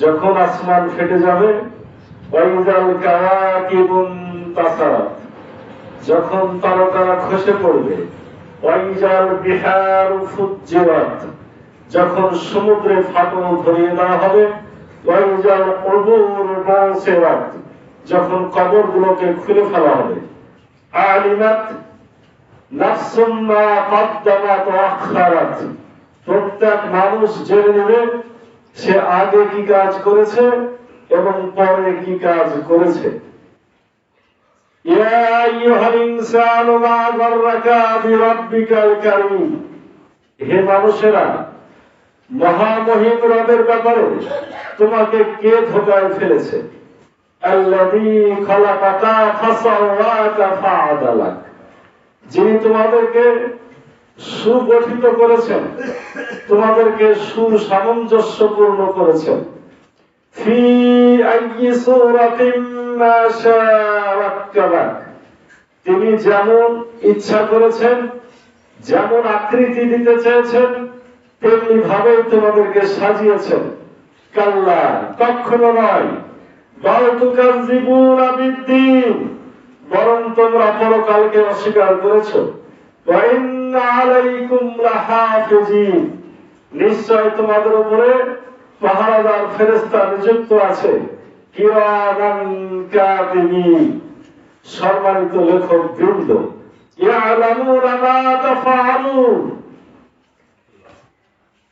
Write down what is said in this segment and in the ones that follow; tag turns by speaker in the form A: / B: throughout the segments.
A: যখন আসমান ফেটে যাবে যখন তারকারা খসে পড়বে বিহারু যখন সমুদ্রে ফাটল ধরিয়ে দেওয়া হবে, ওয়াইজাল কুবুর যখন কবরগুলোকে খুলে ফেলা হবে। আলিমাত নাফসুম মা কদ্দামাত আখারাত প্রত্যেক মানুষ জেনে নেবে সে আগে কি কাজ করেছে এবং পরে কি কাজ করেছে। হে মানুষেরা, মহামহিম রবের ব্যাপারে তোমাকে কে ধোকায় ফেলেছে? যিনি তোমাদেরকে সুগঠিত করেছেন। তোমাদেরকে সুসামঞ্জস্যপূর্ণ করেছেন। তিনি যেমন ইচ্ছা করেছেন, যেমন আকৃতি দিতে চেয়েছেন তেমনি ভাবে তোমাদেরকে সাজিয়েছেন। কাল্লা, কখনো নয়। বরং তোমরা পরকালকে অস্বীকার করেছ। নিশ্চয় তোমাদের উপরে মহারাজার ফেরেস্তা নিযুক্ত আছে। সম্মানিত লেখক বৃন্দ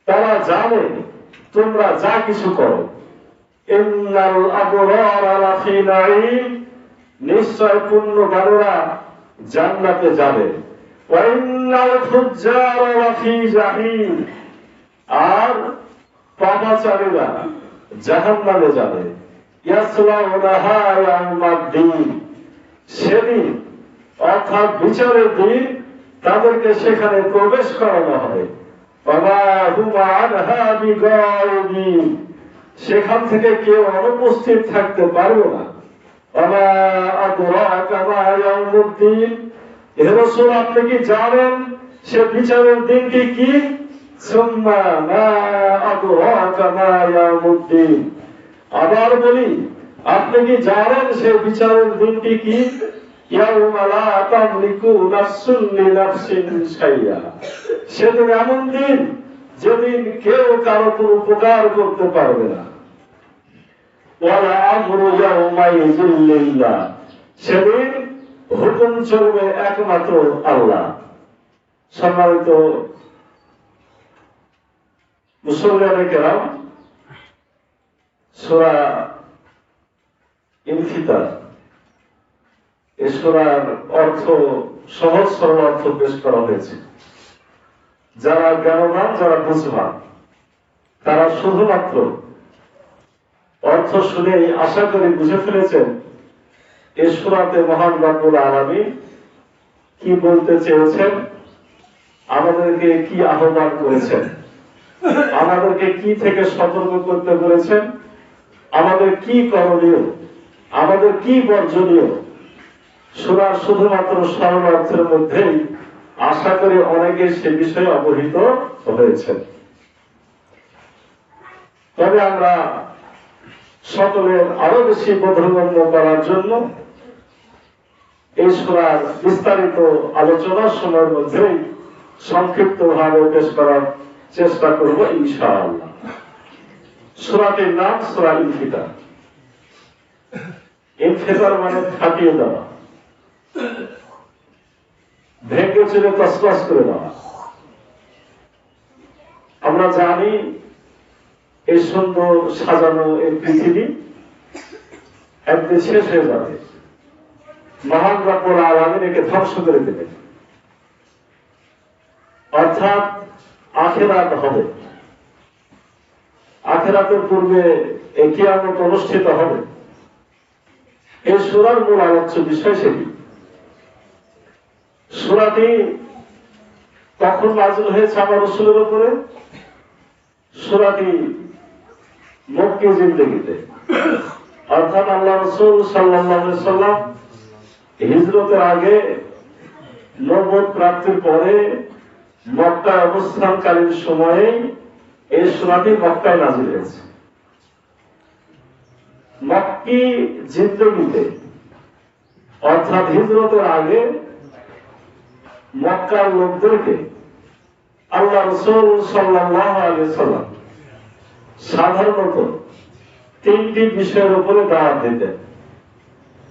A: তারা জানে তোমরা যা কিছু করো। নিশ্চয় পূর্ণ বারোরা নাঈম। জান্নাতে যাবে। আর পাপাচারীরা জাহান্নামে যাবে। সেদিন অর্থাৎ বিচারের দিন তাদেরকে সেখানে প্রবেশ করানো হবে। সেখান থেকে কেউ অনুপস্থিত থাকতে পারবে না। আপনি কি জানেন সে বিচারের কি? আবার বলি, আপনি কি জানেন সে বিচারের দিনটি কি? সেদিন এমন দিন যেদিন কেউ কারও কোনো উপকার করতে পারবে না। সেদিন হুকুম চলবে একমাত্র আল্লাহ। সম্মানিত মুসলমানের কেরাম, সূরা ইনফিতার। এই সূরার অর্থ, সহজ সরল অর্থ পেশ করা হয়েছে। যারা জ্ঞানবান, যারা বুঝবান তারা শুধুমাত্র অর্থ শুনেই আশা করি বুঝে ফেলেছেন এই সুরাতে মহান রব্বুল আলামী কি বলতে চেয়েছেন? আমাদেরকে কি আহ্বান করেছেন? আমাদেরকে কি থেকে সতর্ক করতে বলেছেন? আমাদের কি করণীয়? আমাদের কি বর্জনীয়? সুরার শুধুমাত্র সরল মধ্যেই আশা করি অনেকে সে বিষয়ে অবহিত হয়েছেন। তবে আমরা সকলের আরও বেশি বোধগম্য করার জন্য এই সুরার বিস্তারিত আলোচনার সময়ের মধ্যেই সংক্ষিপ্ত ভাবে পেশ করার চেষ্টা করব, ইনশাআল্লাহ। সুরাটির নাম সুরা ইনফিতার। ইনফিতার মানে ফাটিয়ে দেওয়া। ভেঙে চলে তসবাস করে দেওয়া। আমরা জানি এই সুন্দর সাজানো এই পৃথিবী একদিন শেষ হয়ে যাবে। মহান রব্বুল আলামিন একে ধ্বংস করে দেবেন। অর্থাৎ আখেরাত হবে। আখেরাতের পূর্বে এই কিয়ামত অনুষ্ঠিত হবে। এই সুরার মূল আলোচ্য বিষয় সেটি। সুরাটি তখন নাজিল হয়েছে আমার রসুলের উপরে? সুরাটি মক্কি জিন্দগিতে। অর্থাৎ আল্লাহ রসুল সাল্লাল্লাহু সাল্লাম হিজরতের আগে নবদ প্রাপ্তির পরে মক্কা অবস্থানকালীন সময়ে এই সুরাটি মক্কায় নাজিল হয়েছে। মক্কি জিন্দগিতে, অর্থাৎ হিজরতের আগে মক্কার লোকদেরকে আল্লাহ রসুল সাল্লাহ আলী সাল্লাম সাধারণত তিনটি বিষয়ের উপরে দাওয়াত দিতেন।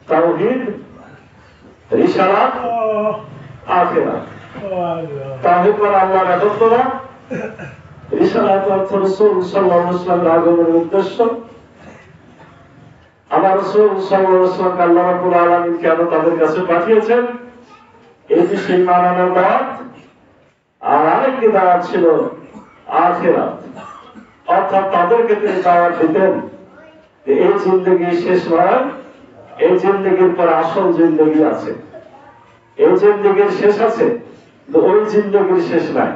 A: তাওহীদ রিসালাত আখিরাত তাওহীদ মানে আল্লাহর একত্ববাদ রিসালাত অর্থ রাসূল সাল্লাল্লাহু আলাইহি আগমনের উদ্দেশ্য। আমার রাসূল সাল্লাল্লাহু আলাইহি আল্লাহ রাব্বুল আলামিন কেন তাদের কাছে পাঠিয়েছেন? এই বিষয়ে মানানোর দাওয়াত। আর আরেকটি দাওয়াত ছিল আখিরাত অর্থাৎ তাদেরকে তিনি দাওয়াত দিতেন এই জিন্দগি শেষ নয় এই জিন্দগির পর আসল জিন্দগি আছে। এই জিন্দগির শেষ আছে ওই জিন্দগির শেষ নাই।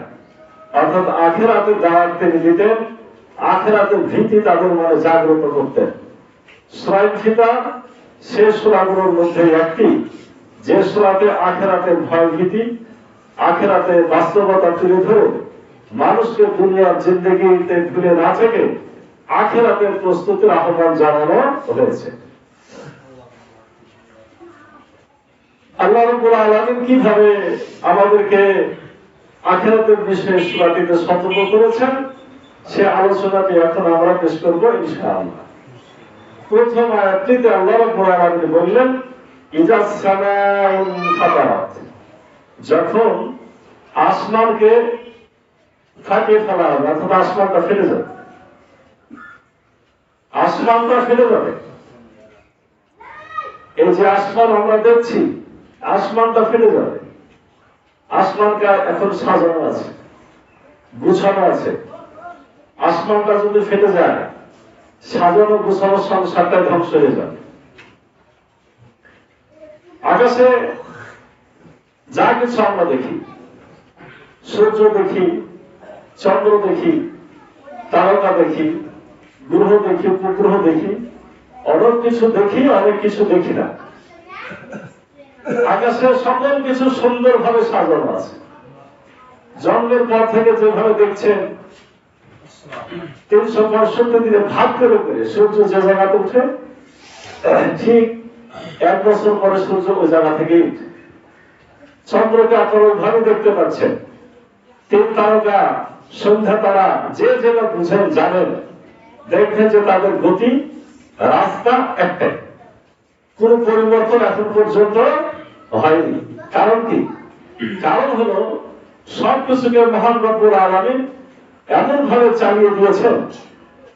A: অর্থাৎ আখেরাতের দাওয়াত তিনি দিতেন আখেরাতের ভীতি তাদের মনে জাগ্রত করতেন। ফিতা, সে সুরাগুলোর মধ্যে একটি, যে সুরাতে আখেরাতের ভয় ভীতি, আখেরাতে বাস্তবতা তুলে ধরে মানুষকে দুনিয়ার জিন্দগিতে ভুলে না থেকে আখেরাতের প্রস্তুতির আহ্বান জানানো হয়েছে। আল্লাহ রব্বুল আলামিন কীভাবে আমাদেরকে আখেরাতের বিষয়ে সুরাটিতে সতর্ক করেছেন, সে আলোচনাটি এখন আমরা পেশ করব প্রথম আয়াতটিতে আল্লাহ রব্বুল আলামিন বললেন যখন আসমানকে ফাটিয়ে ফেলা হবে, অর্থাৎ আসমানটা ফেলে যাবে। আসমানটা ফেলে যাবে। এই যে আসমান আমরা দেখছি আসমানটা ফেলে যাবে। আসমানটা এখন সাজানো আছে, গুছানো আছে। আসমানটা যদি ফেলে যায়, সাজানো গুছানো সংসারটা ধ্বংস হয়ে যাবে। আকাশে যা কিছু আমরা দেখি, সূর্য দেখি, চন্দ্র দেখি, তারকা দেখি, গ্রহ দেখি, উপগ্রহ দেখি, অনেক কিছু দেখি, অনেক কিছু দেখি না। আকাশে সকল কিছু সুন্দর ভাবে সাজানো আছে। জন্মের পর থেকে যেভাবে দেখছেন, তিনশো পঁয়ষট্টি দিনে ভাগ করে করে সূর্য যে জায়গাতে উঠে, ঠিক এক বছর পরে সূর্য ওই জায়গা থেকেই উঠে। চন্দ্রকে আপনারা ওইভাবে দেখতে পাচ্ছেন। তিন তারকা, সন্ধ্যা তারা যে যেটা বুঝেন, জানেন, দেখবেন যে তাদের গতি রাস্তা একটাই। কোন পরিবর্তন এখন পর্যন্ত হয়নি। কারণ কি? কারণ হলো সবকিছুকে মহান রব্বুর আলামিন এমন ভাবে চালিয়ে দিয়েছেন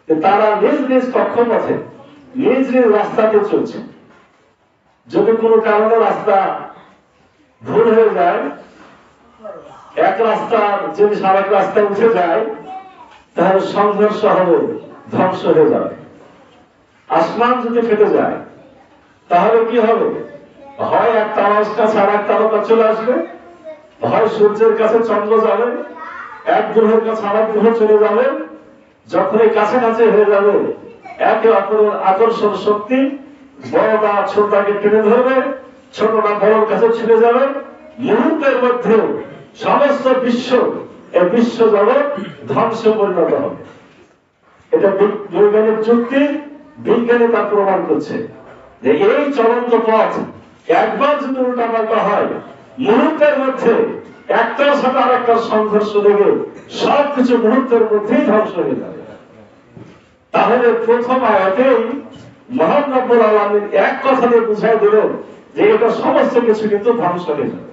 A: যে তারা নিজ নিজ কক্ষপথে, নিজ নিজ রাস্তাতে চলছে। যদি কোনো কারণে রাস্তা ভুল হয়ে যায়, এক রাস্তার জিনিস আরেক রাস্তায় উঠে যায়, তাহলে সংঘর্ষ হবে, ধ্বংস হয়ে যাবে। আসমান যদি ফেটে যায়, তাহলে কি হবে? হয় এক তারার কাছে আর এক তারকা চলে আসবে। হয় সূর্যের কাছে চন্দ্র যাবে, এক গ্রহের কাছে আর এক গ্রহ চলে যাবে। যখন এই কাছাকাছি হয়ে যাবে, একে অপরের আকর্ষণ শক্তি বড়টা ছোটটাকে টেনে ধরবে ছোটটা বড়র কাছে ছুটে যাবে। মুহূর্তের মধ্যে সমস্ত বিশ্ব, এই বিশ্ব জগৎ ধ্বংস পরিণত হবে। এটা বৈজ্ঞানিক যুক্তি বিজ্ঞানী তা প্রমাণ করছে যে এই চলন্ত পথ একবার যদি উল্টা পাল্টা হয়, মুহূর্তের মধ্যে একটার সাথে আর একটা সংঘর্ষ লেগে সবকিছু মুহূর্তের মধ্যেই ধ্বংস হয়ে যাবে। তাহলে প্রথম আয়াতেই মহান রব্বুল আলমীর এক কথা দিয়ে বুঝাই দিলেন যে এটা সমস্ত কিছু কিন্তু ধ্বংস হয়ে যাবে।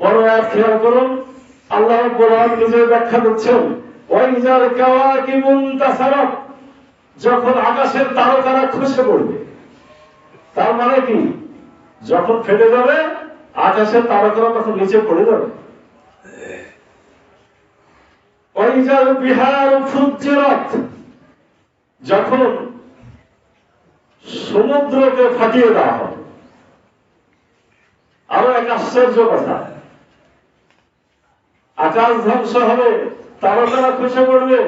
A: বড় আয়াত খেয়াল করুন, আল্লাহ রব্বুল আলামিন নিজে ব্যাখ্যা দিচ্ছেন ওয়াইজার কাওয়াকিবুন তাসারাত যখন আকাশের তারকারা খসে পড়বে তার মানে কি? যখন ফেটে যাবে আকাশের তারকারা তখন নিচে পড়ে যাবে। বিহার ফুজ্জিরাত, যখন সমুদ্রকে ফাটিয়ে দেওয়া হবে আরও এক আশ্চর্য কথা। আকাশ ধ্বংস হবে, তারকারা খসে পড়বে